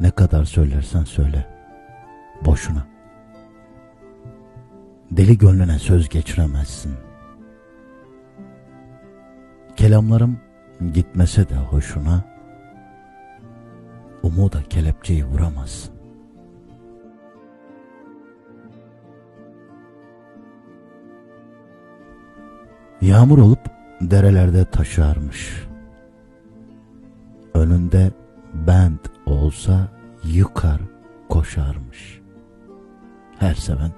Ne kadar söylersen söyle. Boşuna. Deli gönlüne söz geçiremezsin. Kelamlarım gitmese de hoşuna. Umuda kelepçeyi vuramazsın. Yağmur olup derelerde taşarmış. Önünde bent olsa yıkar koşarmış. Her seven,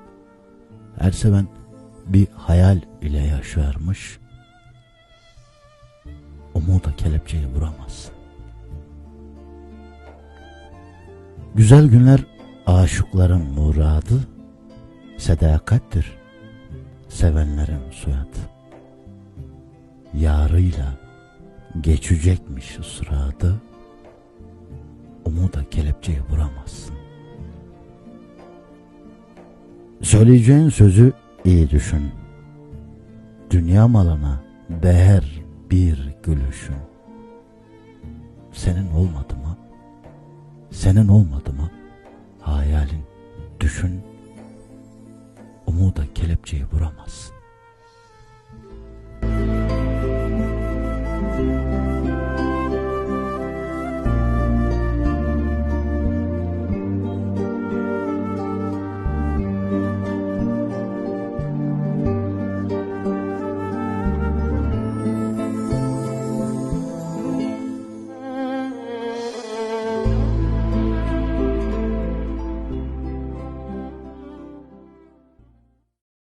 her seven bir hayal ile yaşarmış. Umuda kelepçeyi vuramaz. Güzel günler aşıkların muradı, sadakattir sevenlerin soyadı. Yarıyla geçecekmiş sıradı, umuda kelepçeye vuramazsın. Söyleyeceğin sözü iyi düşün. Dünya malına değer bir gülüşün. Senin olmadı mı? Senin olmadı mı? Hayalin, düşün, umuda kelepçeyi vuramazsın.